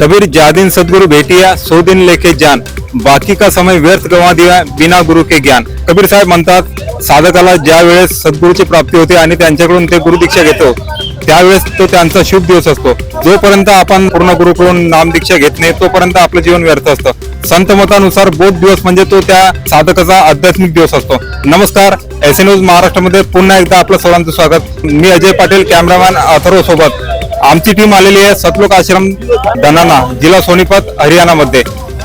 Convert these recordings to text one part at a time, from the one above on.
कबीर जादिन सदगुरु भेटिया सो दिन लेके जान। बाकी का समय व्यर्थ गवा दिया बिना गुरु के ज्ञान। कबीर साहेब म्हणतात साधकाला ज्या वेळेस सद्गुरूची प्राप्ती होते आणि त्यांच्याकडून ते गुरुदीक्षा घेतो त्यावेळेस तो त्यांचा शुभ दिवस असतो. जोपर्यंत आपण पूर्ण गुरुकडून नामदीक्षा घेत नाही तोपर्यंत आपलं जीवन व्यर्थ असतं. संत मतानुसार बोध दिवस म्हणजे तो त्या साधकाचा आध्यात्मिक दिवस असतो. नमस्कार एस न्यूज महाराष्ट्रामध्ये पुन्हा एकदा आपलं सर्वांचं स्वागत. मी अजय पाटील कॅमेरामॅन अथर्व सोबत. आमची टीम आलेली आहे सतलोक आश्रम दनाना जिल्हा सोनीपत हरियाणामध्ये.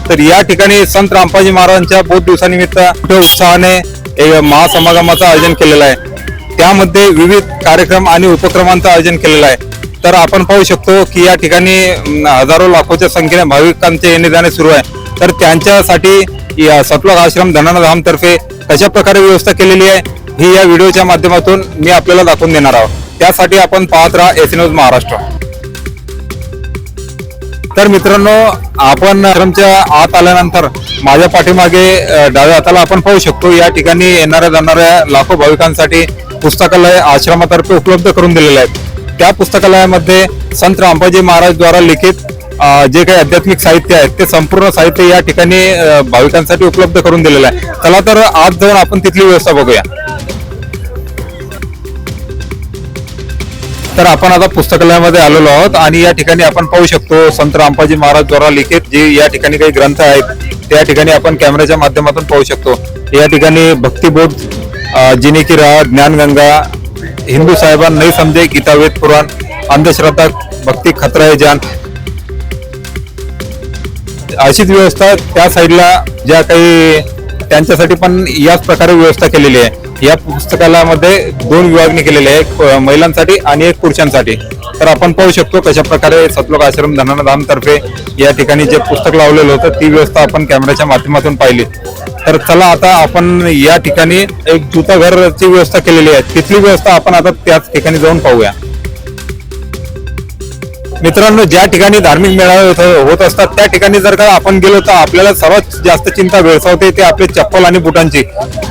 तर या ठिकाणी संत रामपाजी महाराजांच्या बोध दिवसानिमित्त मोठ्या उत्साहाने महासमागमाचं आयोजन केलेलं आहे. त्यामध्ये विविध कार्यक्रम आणि उपक्रमांचं आयोजन केलेलं आहे. तर आपण पाहू शकतो की या ठिकाणी हजारो लाखोच्या संख्येने भाविकांचे येणे जाणे सुरू आहे. तर त्यांच्यासाठी या सतलोक आश्रम धनाना धामतर्फे कशा प्रकारे व्यवस्था केलेली आहे ही या व्हिडिओच्या माध्यमातून मी आपल्याला दाखवून देणार आहोत. त्यासाठी आपण पाहत राहा एस न्यूज महाराष्ट्र. तर मित्रांनो आपण आश्रमच्या आत आल्यानंतर माझ्या पाठीमागे डाव्या हाताला आपण पाहू शकतो या ठिकाणी येणाऱ्या जाणाऱ्या लाखो भाविकांसाठी पुस्तकालय आश्रमातर्फे उपलब्ध करून दिलेले आहेत. त्या पुस्तकालयामध्ये संत रामपाजी महाराज द्वारा लिखित जे काही आध्यात्मिक साहित्य आहे ते संपूर्ण साहित्य या ठिकाणी भाविकांसाठी उपलब्ध करून दिलेलं आहे. चला तर आज जाऊन आपण तिथली व्यवस्था बघूया. तर आपण आता पुस्तकालयामध्ये आलेलो आहोत आणि या ठिकाणी आपण पाहू शकतो संत रामपाजी महाराज द्वारा लिखित जे या ठिकाणी काही ग्रंथ आहेत त्या ठिकाणी आपण कॅमेऱ्याच्या माध्यमातून पाहू शकतो. या ठिकाणी भक्तिबोध जिने की राह ज्ञानगंगा हिंदू साहेबांना नाही समजे गीता वेद पुराण अंधश्रद्धा भक्ती खतरा आहे जान. अशीच व्यवस्था त्या साईडला ज्या काही त्यांच्यासाठी पण याच प्रकारे व्यवस्था केलेली आहे. या पुस्तकालयामध्ये दोन विभागणी केलेली आहे एक महिलांसाठी आणि एक पुरुषांसाठी. तर आपण पाहू शकतो कशा प्रकारे सतलोक आश्रम धनाना तर्फे या ठिकाणी जे पुस्तक लावलेलं होतं ती व्यवस्था आपण कॅमेऱ्याच्या माध्यमातून पाहिली. तर चला आता आपण या ठिकाणी एक जुता घरची व्यवस्था केलेली आहे. तिथली व्यवस्था आपण आता त्याच ठिकाणी जाऊन पाहूया. मित्रांनो ज्या ठिकाणी धार्मिक मेळावे होत- असतात त्या ठिकाणी जर का आपण गेलो तर आपल्याला सर्वात जास्त चिंता भेडसावते ते आपले चप्पल आणि बुटांची.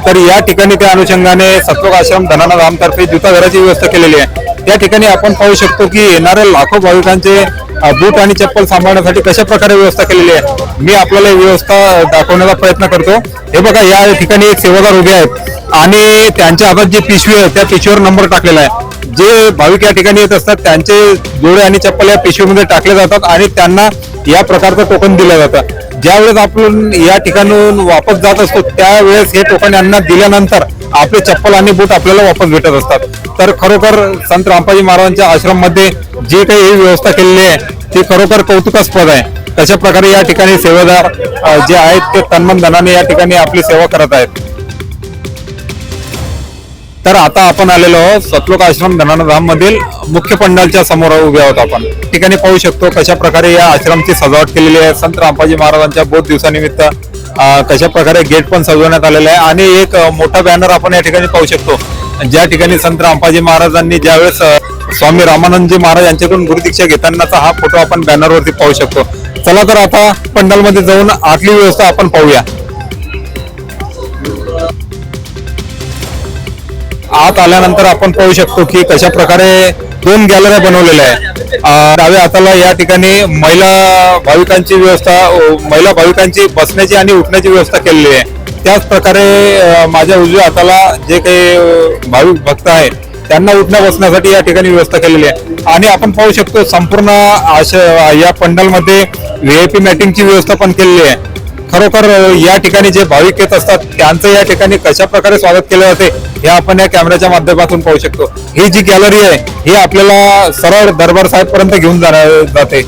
तर या ठिकाणी त्या अनुषंगाने सत्वक आश्रम धनाना धामतर्फे जुताघराची व्यवस्था केलेली आहे. त्या ठिकाणी आपण पाहू शकतो की येणाऱ्या लाखो भाविकांचे बूट आणि चप्पल सांभाळण्यासाठी कशा प्रकारे व्यवस्था केलेली आहे मी आपल्याला व्यवस्था दाखवण्याचा प्रयत्न करतो. हे बघा या ठिकाणी एक सेवादार उभे आहेत आणि त्यांच्या हातात जी पिशवी आहे त्या पिशवीवर नंबर टाकलेला आहे. जे भाविक या ठिकाणी येत असतात त्यांचे जोडे आणि चप्पल या पिशवीमध्ये टाकले जातात आणि त्यांना या प्रकारचं टोकन दिलं जातं. ज्यावेळेस आपण या ठिकाणून वापस जात असतो त्यावेळेस हे टोकन यांना दिल्यानंतर आपले चप्पल आणि बूट आपल्याला वापस भेटत असतात. तर खरोखर संत रामपाजी महाराजांच्या आश्रममध्ये जे काही ही व्यवस्था केलेली आहे ती खरोखर कौतुकास्पद आहे. तशा प्रकारे या ठिकाणी सेवेदार जे आहेत ते तन्मन धनाने या ठिकाणी आपली सेवा करत आहेत. तर आता आपण आलेलो आहोत सतलोक आश्रम धनानधाम मधील मुख्य पंडालच्या समोर उभे आहोत आपण. ठिकाणी पाहू शकतो कशा प्रकारे या आश्रमची सजावट केलेली आहे. संत रामपाजी महाराजांच्या बोध दिवसानिमित्त कशा प्रकारे गेट पण सजवण्यात आलेलं आहे. आणि एक मोठा बॅनर आपण या ठिकाणी पाहू शकतो. ज्या ठिकाणी संत रामपाजी महाराजांनी ज्यावेळेस स्वामी रामानंदजी महाराज यांच्याकडून गुरुदीक्षा घेतानाचा हा फोटो आपण बॅनरवरती पाहू शकतो. चला तर आता पंडालमध्ये जाऊन आतली व्यवस्था आपण पाहूया. आत आल्यानंतर आपण पाहू शकतो की कशा प्रकारे दोन गॅलऱ्या बनवलेल्या आहे डाव्या हाताला या ठिकाणी महिला भाविकांची व्यवस्था महिला भाविकांची बसण्याची आणि उठण्याची व्यवस्था केलेली आहे. त्याच प्रकारे माझ्या उजव्या हाताला जे काही भाविक भक्त आहेत त्यांना उठण्या बसण्यासाठी या ठिकाणी व्यवस्था केलेली आहे. आणि आपण पाहू शकतो संपूर्ण अशा या पंडालमध्ये पी मॅटिंगची व्यवस्था पण केलेली आहे. खरोखर या ठिकाणी जे भाविक येत असतात त्यांचं या ठिकाणी कशा प्रकारे स्वागत केलं जाते हे आपण या कॅमेऱ्याच्या माध्यमातून पाहू शकतो. ही जी गॅलरी आहे ही आपल्याला सरळ दरबार साहेब पर्यंत घेऊन जाणार जाते.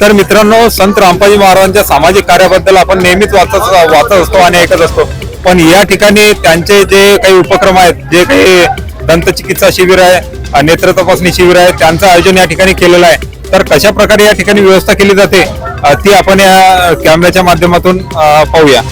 तर मित्रांनो संत रामपाजी महाराजांच्या सामाजिक कार्याबद्दल आपण नेहमीच वाचत वाचत असतो आणि ऐकत असतो. पण या ठिकाणी त्यांचे जे काही उपक्रम आहेत जे काही दंतचिकित्सा शिबिर आहे नेत्र तपासणी शिबिर आहे त्यांचं आयोजन या ठिकाणी केलेलं आहे. तर कशा प्रकारे या ठिकाणी व्यवस्था केली जाते ती आपण या कॅमेऱ्याच्या माध्यमातून पाहूया.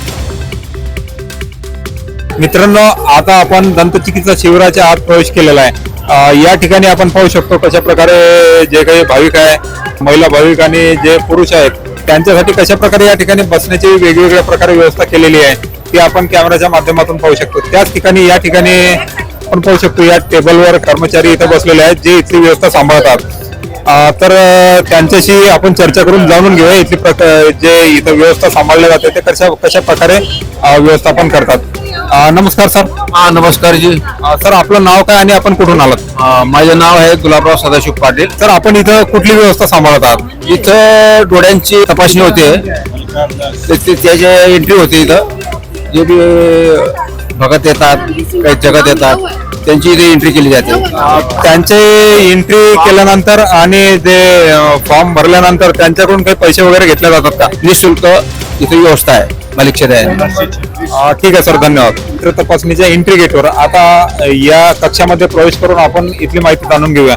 मित्रांनो आता आपण दंतचिकित्सा शिबिराच्या आत प्रवेश केलेला आहे. या ठिकाणी आपण पाहू शकतो कशा प्रकारे जे काही भाविक आहे महिला भाविक आणि जे पुरुष आहेत त्यांच्यासाठी कशा प्रकारे या ठिकाणी बसण्याची वेगवेगळ्या प्रकारे व्यवस्था केलेली आहे ती आपण कॅमेऱ्याच्या माध्यमातून पाहू शकतो. त्याच ठिकाणी या ठिकाणी आपण पाहू शकतो या टेबलवर कर्मचारी इथं बसलेले आहेत जे इथली व्यवस्था सांभाळतात. तर त्यांच्याशी आपण चर्चा करून जाणून घेऊया इथली जे इथं व्यवस्था सांभाळल्या जाते ते कशा कशा प्रकारे व्यवस्थापन करतात. नमस्कार सर. हा नमस्कार जी. सर आपलं नाव काय आणि आपण कुठून आलात? माझे नाव आहे गुलाबराव सदाशिव पाटील. सर आपण इथं कुठली व्यवस्था सांभाळत आहात? इथं डोळ्यांची तपासणी होते. त्याचे एंट्री होते इथं. जे बी भगत येतात काही जगत येतात. त्यांची इथे एंट्री केली जाते. त्यांचे एंट्री केल्यानंतर आणि जे फॉर्म भरल्यानंतर त्यांच्याकडून काही पैसे वगैरे घेतले जातात का? निशुल्क इथे व्यवस्था आहे मालिकशेद आहे ठीक आहे सर. धन्यवाद. तर तपासणीच्या एंट्री गेटवर आता या कक्षामध्ये प्रवेश करून आपण इथली माहिती जाणून घेऊया.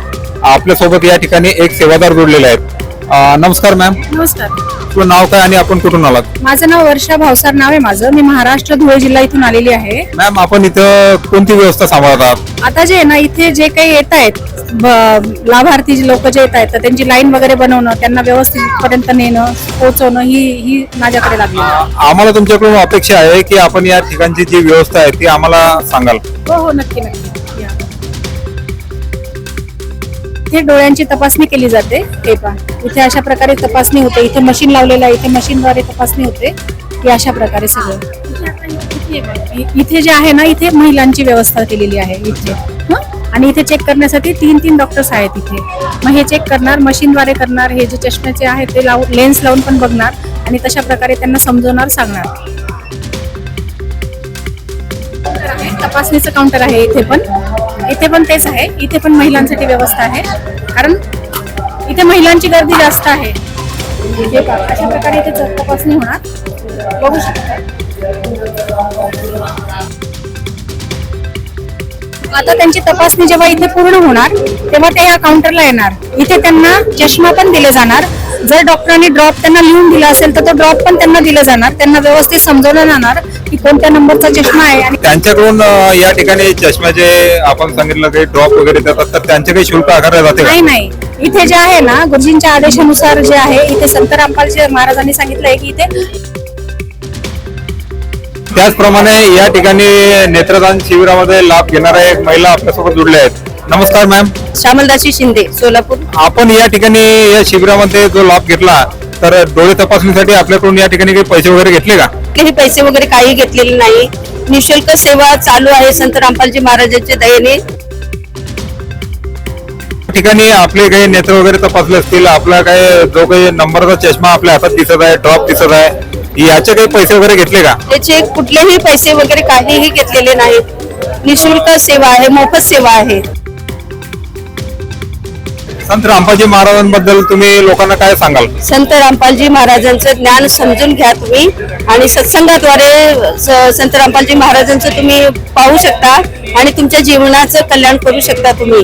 आपल्यासोबत या ठिकाणी एक सेवादार जोडलेले आहेत. नमस्कार मॅम नमस्कार. आपलं नाव काय आणि आपण कुठून आलात? माझं नाव वर्षा भावसार नाव आहे माझं. मी महाराष्ट्र धुळे जिल्हा इथून आलेली आहे. मॅम आपण इथं कोणती व्यवस्था सांभाळत आहात? आता जे आहे ना इथे जे काही येत आहेत लाभार्थी जे लोक जे येत आहेत तर त्यांची लाईन वगैरे बनवणं त्यांना व्यवस्थित पर्यंत नेणं पोहोचवणं ही ही माझ्याकडे लागली आम्हाला तुमच्याकडून अपेक्षा आहे की आपण या ठिकाणची जी व्यवस्था आहे ती आम्हाला सांगाल. हो हो नक्की नक्की. इथे डोळ्यांची तपासणी केली जाते. हे पहा. इथे अशा प्रकारे तपासणी होते. इथे मशीन लावलेलं आहे. इथे मशीनद्वारे तपासणी होते. ही अशा प्रकारे सगळं. इथे जे आहे ना इथे महिलांची व्यवस्था केलेली आहे. इथे. हं? आणि इथे चेक करण्यासाठी तीन तीन डॉक्टर्स आहेत इथे. मग हे चेक करणार मशीनद्वारे करणार हे जे चष्म्याचे आहेत ते लावून लेन्स लावून पण बघणार आणि तशा प्रकारे त्यांना समजवणार सांगणार. तपासणीचं काउंटर आहे इथे पण. इथे पण तेच आहे. इथे पण महिलांसाठी व्यवस्था आहे. कारण इथे महिलांची गर्दी जास्त आहे. अशा प्रकारे इथे तपासणी होणार. बघू शकता. आता त्यांची तपासणी जेव्हा इथे पूर्ण होणार तेव्हा ते या काउंटरला येणार. इथे त्यांना चष्मा पण दिले जाणार. जर डॉक्टरांनी ड्रॉप त्यांना लिहून दिला असेल तर तो ड्रॉप पण त्यांना दिला जाणार. त्यांना व्यवस्थित समजवलं जाणार. की कोणत्या नंबरचा चष्मा आहे आणि त्यांच्याकडून अ, या ठिकाणी चष्म्याचे आपण सांगितलं काही ड्रॉप वगैरे देतात तर त्यांचे काही शुल्क आकारले जाते का? नाही नाही. इथे जे आहे ना गुरुजींच्या आदेशानुसार जे आहे इथे संत रामपालजी महाराजांनी सांगितलंय की इथे त्याचप्रमाणे या ठिकाणी नेत्रदान शिबिरामध्ये लाभ घेणाऱ्या एक महिला आपल्यासोबत जुडल्या आहेत. नमस्कार मॅम श्यामलदासी शिंदे सोलापूर. आपण या ठिकाणी या शिबिरामध्ये जो लाभ घेतला तर डोळे तपासणीसाठी आपल्याकडून या ठिकाणी काही पैसे वगैरे घेतले का? काही पैसे वगैरे काही घेतलेले नाही. निशुल्क सेवा चालू आहे संत रामपालजी महाराजांच्या दयेने. ठिकाणी आपले काही नेत्र वगैरे तपासले असतील आपला काही जो काही नंबरचा चष्मा आपल्या हातात दिसत आहे ड्रॉप दिसत आहे याचे काही पैसे वगैरे घेतले का? त्याचे कुठलेही पैसे वगैरे काहीही घेतलेले नाहीत. निशुल्क सेवा आहे मोफत सेवा आहे. संत रामपाजी महाराजांबद्दल तुम्ही लोकांना काय सांगाल? संत रामपालजी महाराजांचं ज्ञान समजून घ्या तुम्ही आणि सत्संगाद्वारे स- संत रामपालजी महाराजांचं तुम्ही पाहू शकता आणि तुमच्या जीवनाचं कल्याण करू शकता तुम्ही.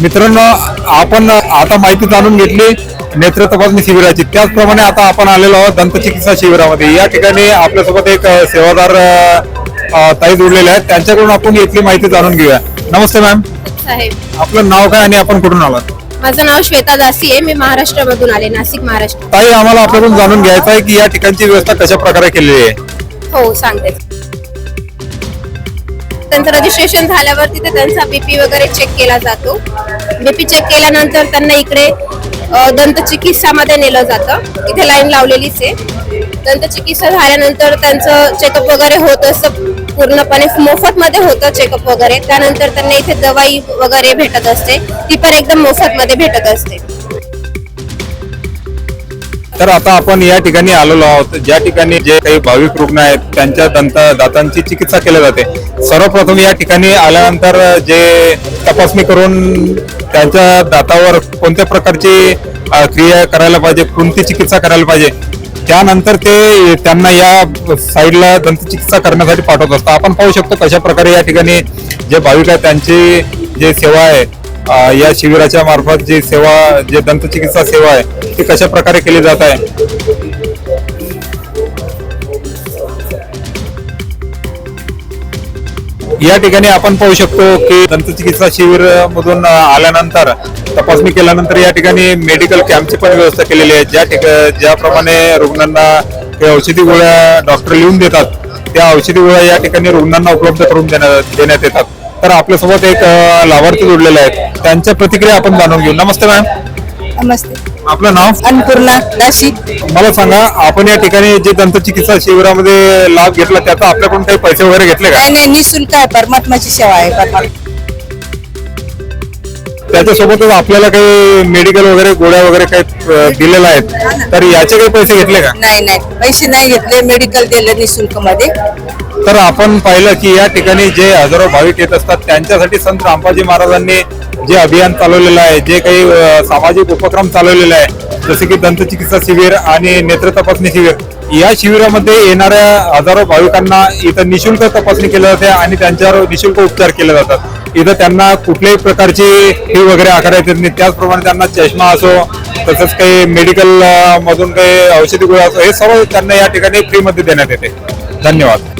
मित्रांनो आपण आता माहिती जाणून घेतली नेत्र तपासणी शिबिराची. त्याचप्रमाणे आता आपण आलेलो आहोत दंतचिकित्सा शिबिरामध्ये. या ठिकाणी आपल्यासोबत एक अ, सेवादार अ, अ, ताई जोडलेले आहेत. त्यांच्याकडून आपण इथली माहिती जाणून घेऊया. नमस्ते मॅम. साहेब. आपलं नाव काय आणि आपण कुठून आलात? माझं नाव श्वेता दासी आहे. मी महाराष्ट्रामधून आले नाशिक महाराष्ट्र. ताई आम्हाला आपल्याकडून जाणून घ्यायचं आहे की या ठिकाणची व्यवस्था कशा प्रकारे केलेली आहे? हो सांगते. त्यांचं रजिस्ट्रेशन झाल्यावर तिथे त्यांचा बीपी वगैरे चेक केला जातो. बीपी चेक केल्यानंतर त्यांना इकडे अ, दंतचिकित्सामध्ये नेलं जातं. इथे लाईन लावलेलीच आहे. दंतचिकित्सा झाल्यानंतर त्यांचं चेकअप वगैरे होत असतं. पूर्णपणे मोफत मध्ये होतं चेकअप वगैरे. त्यानंतर त्यांना इथे दवाई वगैरे भेटत असते. ती पण एकदम मोफत मध्ये भेटत असते. तर आता आपण या ठिकाणी आलेलो आहोत. ज्या ठिकाणी जे काही भाविक रुग्ण आहेत त्यांच्या दंत दातांची चिकित्सा केली जाते. सर्वप्रथम या ठिकाणी आल्यानंतर जे तपासणी करून त्यांच्या दातावर कोणत्या प्रकारची क्रिया करायला पाहिजे कोणती चिकित्सा करायला पाहिजे त्यानंतर ते त्यांना या साईडला दंतचिकित्सा करण्यासाठी पाठवत असतात. आपण पाहू शकतो कशा प्रकारे या ठिकाणी जे भाविक आहेत त्यांची जे सेवा आहे या शिबिराच्या मार्फत जी सेवा जे दंतचिकित्सा सेवा आहे ती कशा प्रकारे केली जात आहे? या ठिकाणी आपण पाहू शकतो की दंतचिकित्सा शिबिर मधून आल्यानंतर तपासणी केल्यानंतर या ठिकाणी मेडिकल कॅम्पची पण व्यवस्था केलेली आहे. ज्या ठिका ज्याप्रमाणे रुग्णांना औषधी गोळ्या डॉक्टर लिहून देतात त्या औषधी गोळ्या या ठिकाणी रुग्णांना उपलब्ध करून देण्यात देण्यात येतात. तर आपल्यासोबत एक लाभार्थी जोडलेले आहेत. त्यांच्या प्रतिक्रिया आपण जाणून घेऊ. नमस्ते मॅम. नमस्ते. आपलं नाव? अन्नपूर्णा नाशिक मला सांगा आपण या ठिकाणी जे दंत चिकित्सा शिबिरामध्ये लाभ घेतला त्याचा आपल्याकडून काही पैसे वगैरे घेतले का? नाही नाही निशुल्क आहे. परमात्माची सेवा आहे परमात्मा. त्याच्यासोबतच आपल्याला काही मेडिकल वगैरे गोळ्या वगैरे काही अ, दिलेल्या आहेत. तर याचे काही पैसे घेतले का? नाही नाही. पैसे नाही घेतले. मेडिकल दिलं निशुल्कमध्ये तर आपण पाहिलं की या ठिकाणी जे हजारो भाविक येत असतात त्यांच्यासाठी संत रामपाजी महाराजांनी जे अभियान चालवलेलं आहे जे काही सामाजिक उपक्रम चालवलेले आहे जसे की दंतचिकित्सा शिबिर आणि नेत्र तपासणी शिबिर या शिबिरामध्ये येणाऱ्या हजारो भाविकांना इथं निशुल्क तपासणी केली जाते आणि त्यांच्यावर निशुल्क उपचार केले जातात. इथं त्यांना कुठल्याही प्रकारची फी वगैरे आकारण्यात येत नाही. त्याचप्रमाणे त्यांना चष्मा असो तसंच काही मेडिकल मधून काही औषधी गोळ्या असो हे सर्व त्यांना या ठिकाणी फ्रीमध्ये देण्यात येते. धन्यवाद.